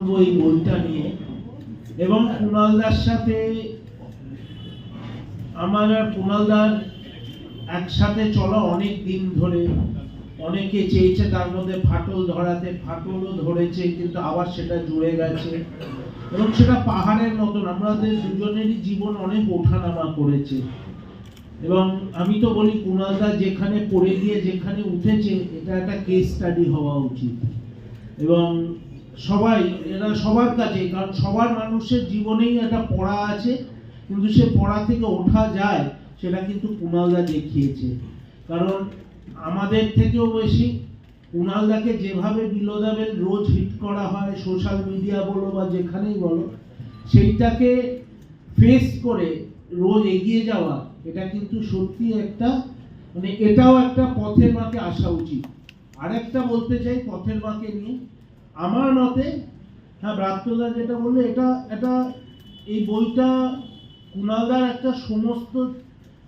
এই বইটা নিয়ে। এবং কুণালদার সাথে আমার আর কুণালদার একসাথে চলা অনেক দিন ধরে। অনেকে চেয়েছে তার মধ্যে ফাটল ধরাতে, ফাটলও ধরেছে, কিন্তু আবার সেটা জুড়ে গেছে। এবং সেটা পাহাড়ের মতন, আমাদের দুজনেরই জীবন অনেক ওঠানামা করেছে। এবং আমি তো বলি, কুণালদা যেখানে পড়ে গিয়ে যেখানে উঠেছে, এটা একটা কেস স্টাডি হওয়া উচিত। এবং সবাই, এরা সবার কাছে কারণ সবার মানুষের জীবনেই একটা পড়া আছে, কিন্তু সে পড়া থেকে ওঠা যায়, সেটা কিন্তু কুণালদা দেখিয়েছে। কারণ আমাদের থেকেও বেশি কুণালদাকে যেভাবে বিলোদাবেল রোজ হিট করা হয় সোশ্যাল মিডিয়া বলো বা যেখানেই বলো, সেইটাকে ফেস করে রোজ এগিয়ে যাওয়া, এটা কিন্তু সত্যি একটা মানে এটাও একটা পথের মাকে আসা উচিত। আরেকটা বলতে চাই, পথের মাকে নিয়ে আমার মতে হ্যাঁ ব্রাত্যদা যেটা বললে, এটা এটা এই বইটা কুণালদার একটা সমস্ত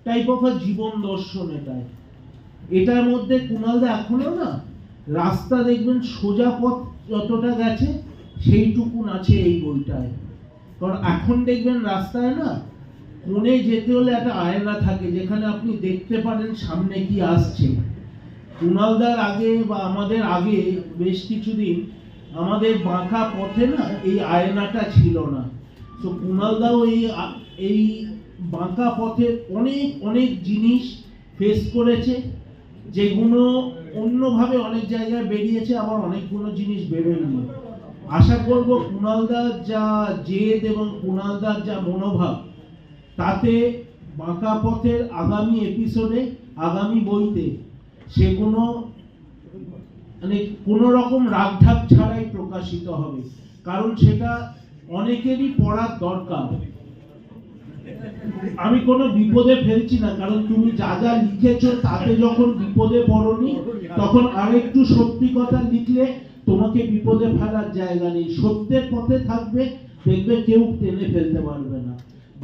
টাইপ অফ জীবন দর্শন এটাই। এটার মধ্যে কুণালদা এখনও না, রাস্তা দেখবেন সোজা পথ যতটা গেছে, সেইটুকুন আছে এই বইটায়। কারণ এখন দেখবেন রাস্তায় না, কোণে যেতে হলে একটা আয়না থাকে, যেখানে আপনি দেখতে পারেন সামনে কি আসছে। কুণালদার আগে বা আমাদের আগে বেশ কিছুদিন আমাদের বাঁকা পথে না এই আয়নাটা ছিল না। তো কুণালদাও এই এই বাঁকা পথের অনেক অনেক জিনিস ফেস করেছে, যেগুলো অন্যভাবে অনেক জায়গায় বেরিয়েছে, আবার অনেকগুলো জিনিস বেরোয়নি। আশা করব কুণালদার যা জেদ এবং কুণালদার যা মনোভাব, তাতে বাঁকা পথের আগামী এপিসোডে আগামী বইতে সেগুলো মানে কোনো রকম রাগঢাক ছাড়াই প্রকাশিত হবে। কারণ সেটা অনেকেরই পড়ার দরকার। আমি কোনো বিপদে ফেলছি না, কারণ তুমি যা যা লিখেছো তাতে যখন বিপদে পড়নি, তখন আরেকটু সত্যি কথা লিখলে তোমাকে বিপদে ফেলার জায়গা নেই। সত্যের পথে থাকবে, দেখবে কেউ টেনে ফেলতে পারবে না।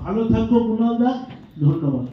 ভালো থাকো কুণালদা ধন্যবাদ।